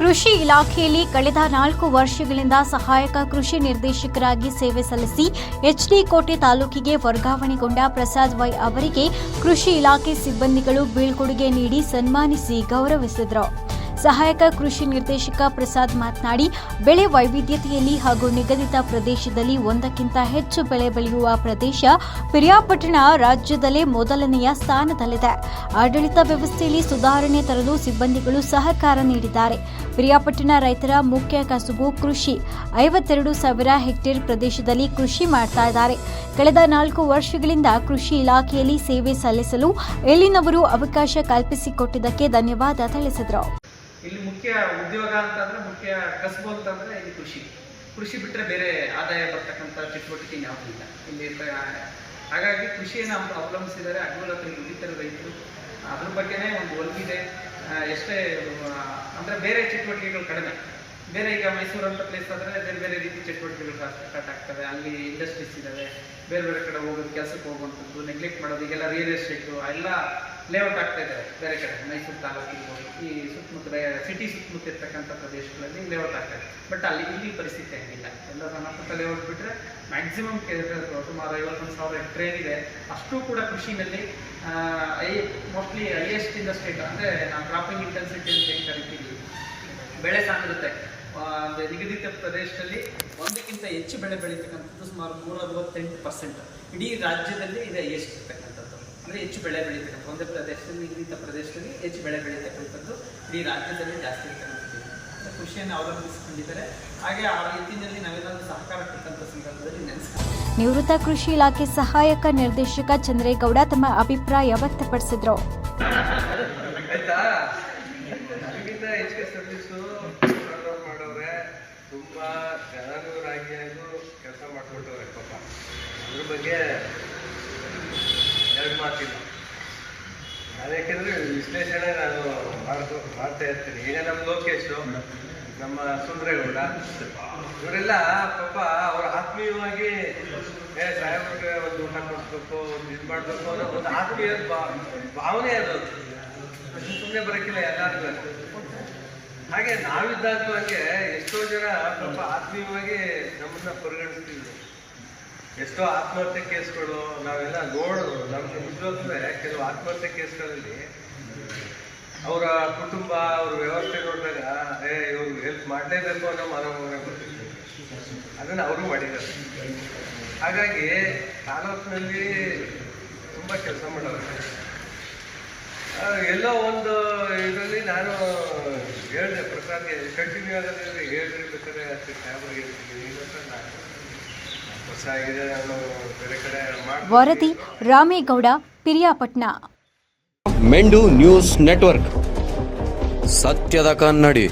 ಕೃಷಿ ಇಲಾಖೆಯಲ್ಲಿ ಕಳೆದ ನಾಲ್ಕು ವರ್ಷಗಳಿಂದ ಸಹಾಯಕ ಕೃಷಿ ನಿರ್ದೇಶಕರಾಗಿ ಸೇವೆ ಸಲ್ಲಿಸಿ ಎಚ್ಡಿ ಕೋಟೆ ತಾಲೂಕಿಗೆ ವರ್ಗಾವಣೆಗೊಂಡ ಪ್ರಸಾದ್ ವೈ ಅವರಿಗೆ ಕೃಷಿ ಇಲಾಖೆ ಸಿಬ್ಬಂದಿಗಳು ಬೀಳ್ಕೊಡುಗೆ ನೀಡಿ ಸನ್ಮಾನಿಸಿ ಗೌರವಿಸಿದರು. ಸಹಾಯಕ ಕೃಷಿ ನಿರ್ದೇಶಕ ಪ್ರಸಾದ್ ಮಾತನಾಡಿ, ಬೆಳೆ ವೈವಿಧ್ಯತೆಯಲ್ಲಿ ಹಾಗೂ ನಿಗದಿತ ಪ್ರದೇಶದಲ್ಲಿ ಒಂದಕ್ಕಿಂತ ಹೆಚ್ಚು ಬೆಳೆ ಬೆಳೆಯುವ ಪ್ರದೇಶ ಪಿರಿಯಾಪಟ್ಟಣ ರಾಜ್ಯದಲ್ಲೇ ಮೊದಲನೆಯ ಸ್ಥಾನದಲ್ಲಿದೆ. ಆಡಳಿತ ವ್ಯವಸ್ಥೆಯಲ್ಲಿ ಸುಧಾರಣೆ ತರಲು ಸಿಬ್ಬಂದಿಗಳು ಸಹಕಾರ ನೀಡಿದ್ದಾರೆ. ಪಿರಿಯಾಪಟ್ಟಣ ರೈತರ ಮುಖ್ಯ ಕಸುಬು ಕೃಷಿ. ಐವತ್ತೆರಡು ಸಾವಿರ ಹೆಕ್ಟೇರ್ ಪ್ರದೇಶದಲ್ಲಿ ಕೃಷಿ ಮಾಡ್ತಾ ಇದ್ದಾರೆ. ಕಳೆದ ನಾಲ್ಕು ವರ್ಷಗಳಿಂದ ಕೃಷಿ ಇಲಾಖೆಯಲ್ಲಿ ಸೇವೆ ಸಲ್ಲಿಸಲು ಇಲ್ಲಿನವರು ಅವಕಾಶ ಕಲ್ಪಿಸಿಕೊಟ್ಟಿದ್ದಕ್ಕೆ ಧನ್ಯವಾದ ತಿಳಿಸಿದರು. ಇಲ್ಲಿ ಮುಖ್ಯ ಉದ್ಯೋಗ ಅಂತಂದ್ರೆ ಮುಖ್ಯ ಕಸಬು ಅಂತಂದ್ರೆ ಇಲ್ಲಿ ಕೃಷಿ. ಕೃಷಿ ಬಿಟ್ಟರೆ ಬೇರೆ ಆದಾಯ ಬರ್ತಕ್ಕಂಥ ಚಟುವಟಿಕೆ ಯಾವುದೂ ಇಲ್ಲ. ಹಾಗಾಗಿ ಕೃಷಿಯನ್ನು ಅವಲಂಬಿಸಿದರೆ ಹಗಲು ದುಡಿತಾರೆ ರೈತರು. ಅದ್ರ ಬಗ್ಗೆನೇ ಒಂದು ಒಲವಿದೆ. ಎಷ್ಟೇ ಅಂದರೆ ಅಂದ್ರೆ ಬೇರೆ ಚಟುವಟಿಕೆಗಳು ಕಡಿಮೆ. ಬೇರೆ ಈಗ ಮೈಸೂರು ಅಂತ ಪ್ಲೇಸ್ ಆದರೆ ಬೇರೆ ಬೇರೆ ರೀತಿ ಚಟುವಟಿಕೆಗಳು ಸ್ಟಾರ್ಟ್ ಆಗ್ತವೆ. ಅಲ್ಲಿ ಇಂಡಸ್ಟ್ರೀಸ್ ಇದ್ದಾವೆ. ಬೇರೆ ಬೇರೆ ಕಡೆ ಹೋಗೋದು, ಕೆಲಸಕ್ಕೆ ಹೋಗುವಂಥದ್ದು ನೆಗ್ಲೆಕ್ಟ್ ಮಾಡೋದು, ಈಗೆಲ್ಲ ರಿಯಲ್ ಎಸ್ಟೇಟು ಎಲ್ಲ ಲೇಔಟ್ ಆಗ್ತಾ ಇದ್ದಾರೆ ಬೇರೆ ಕಡೆ, ಮೈಸೂರು ತಾಲೂಕು ಇರ್ಬೋದು, ಈ ಸುತ್ತಮುತ್ತ ಸಿಟಿ ಸುತ್ತಮುತ್ತ ಇರ್ತಕ್ಕಂಥ ಪ್ರದೇಶಗಳಲ್ಲಿ ಲೇಔಟ್ ಆಗ್ತಾ ಇದೆ. ಬಟ್ ಅಲ್ಲಿ ಇಲ್ಲಿ ಪರಿಸ್ಥಿತಿ ಹಂಗಿಲ್ಲ. ಎಲ್ಲ ಸಣ್ಣ ಪುಟ್ಟ ಲೇಔಟ್ ಬಿಟ್ಟರೆ ಮ್ಯಾಕ್ಸಿಮಮ್ ಸುಮಾರು ಐವತ್ತೊಂದು ಸಾವಿರ ಎಕರೆ ಇದೆ. ಅಷ್ಟು ಕೂಡ ಕೃಷಿನಲ್ಲಿ I mostly highest in the state ಅಂದರೆ ನಾವು ಕ್ರಾಪಿಂಗ್ ಇಂಟೆನ್ಸಿಟಿ ಅಂತ ಏನು ಕರಿತೀವಿ ಬೆಳೆ ಸಾಂದ್ರತೆ ನಿಗದಿತ ಪ್ರದೇಶದಲ್ಲಿ ಒಂದಕ್ಕಿಂತ ಹೆಚ್ಚು ಬೆಳೆ ಬೆಳೀತಕ್ಕಂಥದ್ದು ಸುಮಾರು ನೂರ ಅರವತ್ತೆಂಟು ಪರ್ಸೆಂಟ್ ಇಡೀ ರಾಜ್ಯದಲ್ಲಿ ಇದೆ ಎಷ್ಟು ಇರ್ತಕ್ಕಂಥದ್ದು ಅಂದರೆ ಹೆಚ್ಚು ಬೆಳೆ ಬೆಳೀತಕ್ಕಂಥ ಒಂದೇ ಪ್ರದೇಶದಲ್ಲಿ ಇಂಥ ಪ್ರದೇಶದಲ್ಲಿ ಹೆಚ್ಚು ಬೆಳೆ ಬೆಳೀತಕ್ಕಂಥದ್ದು ಇಡೀ ರಾಜ್ಯದಲ್ಲಿ ಜಾಸ್ತಿ ಇರ್ತಕ್ಕಂಥದ್ದು ಕೃಷಿಯನ್ನು ಅವಲಂಬಿಸಿಕೊಂಡಿದ್ದಾರೆ. ಹಾಗೆ ಆ ರೀತಿಯಲ್ಲಿ ನಾವೇನಾದರೂ ಸಹಕಾರ ಕೊಟ್ಟಂಥ ಸಂದರ್ಭದಲ್ಲಿ ನೆನೆಸ್ಕೊಂಡು ನಿವೃತ್ತ ಕೃಷಿ ಇಲಾಖೆ ಸಹಾಯಕ ನಿರ್ದೇಶಕ ಚಂದ್ರೇಗೌಡ ತಮ್ಮ ಅಭಿಪ್ರಾಯ ವ್ಯಕ್ತಪಡಿಸಿದರು. ತುಂಬಾ ಜನರಾಗಿ ಅದು ಕೆಲಸ ಮಾಡ್ಕೊಟ್ಟವ್ರೆ ಪಾಪ. ಅದ್ರ ಬಗ್ಗೆ ಎರಡು ಮಾತಿಲ್ಲ ನಾನು ಯಾಕೆಂದ್ರೆ ವಿಶ್ಲೇಷಣೆ ನಾನು ಮಾಡ್ಕೊ, ಮಾಡ್ತಾ ಇರ್ತೀನಿ. ಈಗ ನಮ್ಮ ಲೋಕೇಶು, ನಮ್ಮ ಸುಂದ್ರೇಗೌಡ, ಇವರೆಲ್ಲ ಪಾಪ ಅವ್ರ ಆತ್ಮೀಯವಾಗಿ, ಏ ಸಾಹೇಬ್ರಿಗೆ ಒಂದು ಊಟ ಕೊಡಿಸ್ಬೇಕು, ಒಂದು ಇದು ಮಾಡಬೇಕು ಅನ್ನೋ ಒಂದು ಆತ್ಮೀಯ ಭಾವನೆ ಅದು. ಸುಮ್ಮನೆ ಬರೋಕ್ಕಿಲ್ಲ ಎಲ್ಲರಿಗೂ. ಹಾಗೆ ನಾವಿದ್ದಾಗೂ ಹಾಗೆ ಎಷ್ಟೋ ಜನ ಪಾಪ ಆತ್ಮೀಯವಾಗಿ ನಮ್ಮನ್ನ ಪರಿಗಣಿಸ್ತಿದ್ರು. ಎಷ್ಟೋ ಆತ್ಮಹತ್ಯೆ ಕೇಸ್ಗಳು ನಾವೆಲ್ಲ ನೋಡೋದು. ನಮ್ಗೆ ನಿಜವಾಗ್ಲೂ ಕೆಲವು ಆತ್ಮಹತ್ಯೆ ಕೇಸ್ಗಳಲ್ಲಿ ಅವರ ಕುಟುಂಬ, ಅವ್ರ ವ್ಯವಸ್ಥೆ ನೋಡಿದಾಗ, ಏ, ಇವ್ರು ಹೆಲ್ಪ್ ಮಾಡಲೇಬೇಕು ಅನ್ನೋ ಮನೋಭಾವನೆ ಬರ್ತಿತ್ತು ಅದನ್ನು ಅವರು ಮಾಡಿದ್ದಾರೆ. ಹಾಗಾಗಿ ತಾಲೂಕಿನಲ್ಲಿ ತುಂಬ ಕೆಲಸ ಮಾಡೋರು. ಎಲ್ಲೋ ಒಂದು ಇದರಲ್ಲಿ ನಾನು ಹೇಳಿದೆ ಪ್ರಸಾದ್ಗೆ ಕಂಟಿನ್ಯೂ ಆಗೋದ್ರಲ್ಲಿ ಹೇಳಿರಿ, ಬೇಕಾದ್ರೆ ಅಷ್ಟೇ ಸಾಹೇಬ್ರಿಗೆ ಹೇಳ್ತೀನಿ. ಈಗ ನಾನು ಹೊಸ ಆಗಿದೆ ನಾನು ಬೇರೆ ಕಡೆ ಮಾಡಿ ವರದಿ ರಾಮೇಗೌಡ ಪಿರಿಯಾಪಟ್ನ. ಮೆಂಡು ನ್ಯೂಸ್ ನೆಟ್ವರ್ಕ್. ಸತ್ಯದ ಕನ್ನಡಿ.